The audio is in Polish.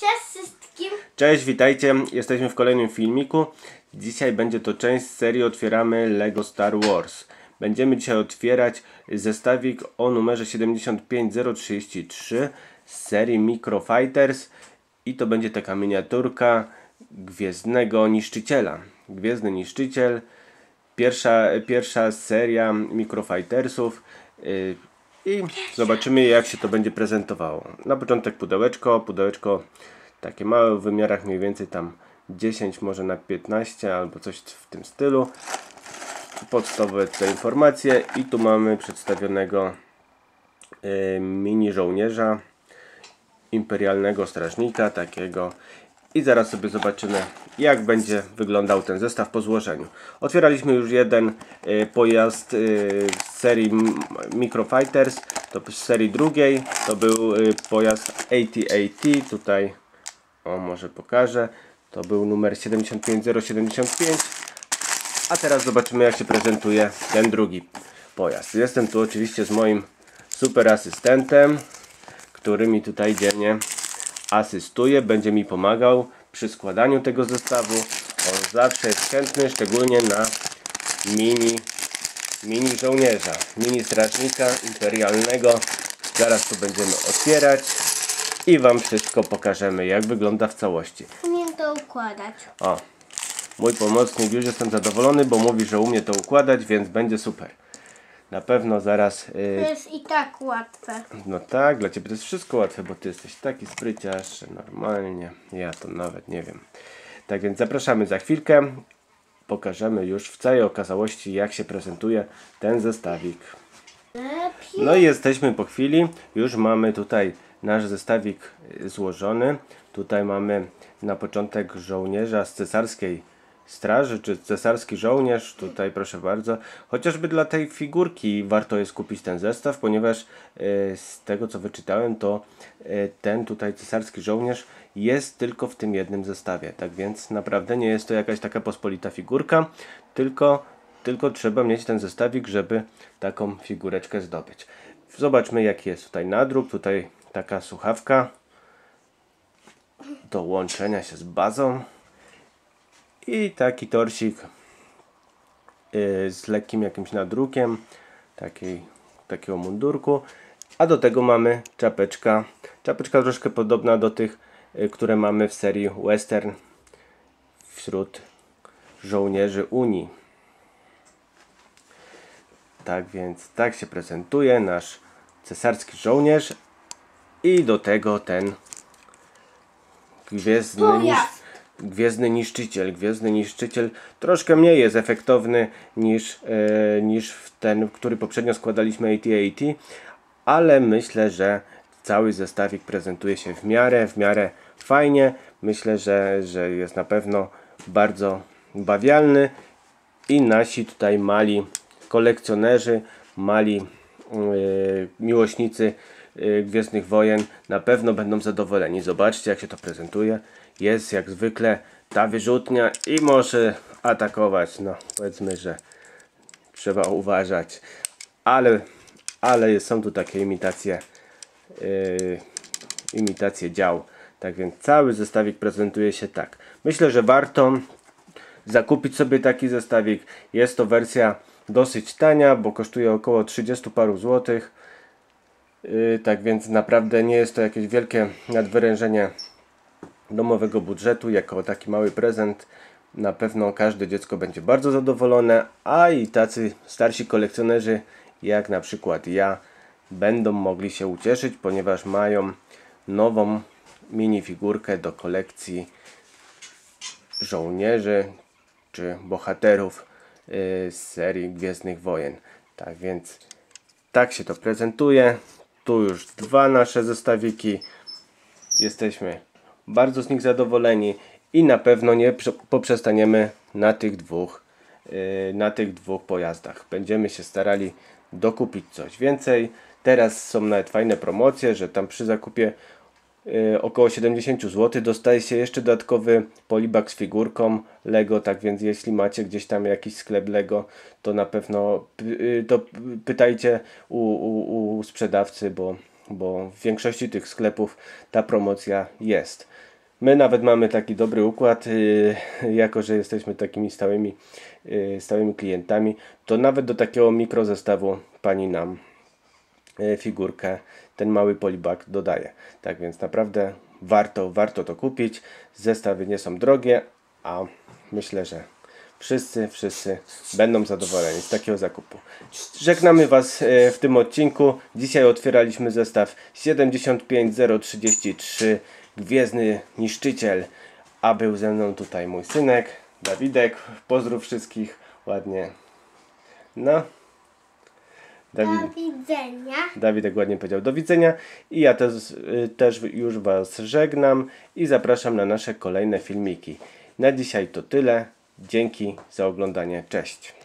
Cześć wszystkim. Cześć, witajcie. Jesteśmy w kolejnym filmiku. Dzisiaj będzie to część serii Otwieramy LEGO Star Wars. Będziemy dzisiaj otwierać zestawik o numerze 75033 z serii Micro Fighters i to będzie taka miniaturka Gwiezdnego Niszczyciela. Gwiezdny Niszczyciel, pierwsza, pierwsza seria Micro Fightersów. Yy, i zobaczymy jak się to będzie prezentowało. Na początek pudełeczko, pudełeczko takie małe w wymiarach mniej więcej tam 10 może na 15 albo coś w tym stylu. Podstawowe te informacje i tu mamy przedstawionego y, mini żołnierza imperialnego strażnika takiego i zaraz sobie zobaczymy jak będzie wyglądał ten zestaw po złożeniu. Otwieraliśmy już jeden y, pojazd y, z serii Micro Fighters, to z serii drugiej, to był y, pojazd AT-AT, tutaj o może pokażę, to był numer 75075, a teraz zobaczymy jak się prezentuje ten drugi pojazd. Jestem tu oczywiście z moim super asystentem, który mi tutaj dziennie asystuje, będzie mi pomagał przy składaniu tego zestawu. On zawsze jest chętny, szczególnie na mini, mini żołnierza, mini strażnika imperialnego. Zaraz to będziemy otwierać i Wam wszystko pokażemy, jak wygląda w całości. Umiem to układać. O, mój pomocnik już jestem zadowolony, bo mówi, że umie to układać, więc będzie super. Na pewno zaraz... To Yy, jest i tak łatwe. no tak, dla Ciebie to jest wszystko łatwe, bo Ty jesteś taki spryciarz, normalnie. Ja to nawet nie wiem. Tak więc zapraszamy za chwilkę. Pokażemy już w całej okazałości, jak się prezentuje ten zestawik. No i jesteśmy po chwili. Już mamy tutaj nasz zestawik złożony. Tutaj mamy na początek żołnierza z cesarskiej straży, czy cesarski żołnierz. Tutaj proszę bardzo. Chociażby dla tej figurki warto jest kupić ten zestaw, ponieważ y, z tego co wyczytałem, to y, ten tutaj cesarski żołnierz jest tylko w tym jednym zestawie. Tak więc naprawdę nie jest to jakaś taka pospolita figurka, tylko tylko trzeba mieć ten zestawik, żeby taką figureczkę zdobyć. Zobaczmy jaki jest tutaj nadruk. Tutaj taka słuchawka do łączenia się z bazą. I taki torsik yy, z lekkim jakimś nadrukiem. Takiej, takiego mundurku. A do tego mamy czapeczka. Czapeczka troszkę podobna do tych, yy, które mamy w serii Western wśród żołnierzy Unii. Tak więc tak się prezentuje nasz cesarski żołnierz i do tego ten gwiezdny, Pojazd. Gwiezdny niszczyciel. Gwiezdny niszczyciel troszkę mniej jest efektowny niż, e, niż ten, który poprzednio składaliśmy AT-AT, ale myślę, że cały zestawik prezentuje się w miarę, w miarę fajnie. Myślę, że, że jest na pewno bardzo bawialny i nasi tutaj mali kolekcjonerzy, mali yy, miłośnicy Gwiezdnych Wojen na pewno będą zadowoleni. Zobaczcie jak się to prezentuje. Jest jak zwykle ta wyrzutnia i może atakować. No powiedzmy, że trzeba uważać. Ale, ale są tu takie imitacje yy, imitacje dział. Tak więc cały zestawik prezentuje się tak. Myślę, że warto zakupić sobie taki zestawik. Jest to wersja dosyć tania, bo kosztuje około 30 paru złotych. Yy, tak więc naprawdę nie jest to jakieś wielkie nadwyrężenie domowego budżetu. Jako taki mały prezent na pewno każde dziecko będzie bardzo zadowolone, a i tacy starsi kolekcjonerzy jak na przykład ja będą mogli się ucieszyć, ponieważ mają nową minifigurkę do kolekcji żołnierzy czy bohaterów yy, z serii Gwiezdnych Wojen. Tak więc tak się to prezentuje. Tu już dwa nasze zestawiki. Jesteśmy bardzo z nich zadowoleni i na pewno nie prze- poprzestaniemy na tych dwóch yy, na tych dwóch pojazdach. Będziemy się starali dokupić coś więcej. Teraz są nawet fajne promocje, że tam przy zakupie y, około 70 zł dostaje się jeszcze dodatkowy polibak z figurką Lego, tak więc jeśli macie gdzieś tam jakiś sklep Lego, to na pewno y, to pytajcie u, u, u sprzedawcy, bo, bo w większości tych sklepów ta promocja jest. My nawet mamy taki dobry układ, yy, jako że jesteśmy takimi stałymi, stałymi klientami, to nawet do takiego mikrozestawu pani nam figurkę, ten mały polibag dodaje. Tak więc naprawdę warto, warto to kupić. Zestawy nie są drogie, a myślę, że wszyscy, wszyscy będą zadowoleni z takiego zakupu. Żegnamy Was e, w tym odcinku. Dzisiaj otwieraliśmy zestaw 75033 Gwiezdny Niszczyciel, a był ze mną tutaj mój synek Dawidek. Pozdrów wszystkich ładnie. No. Dawid, Do widzenia. Dawidek ładnie powiedział do widzenia i ja też, y, też już Was żegnam i zapraszam na nasze kolejne filmiki. Na dzisiaj to tyle. Dzięki za oglądanie. Cześć.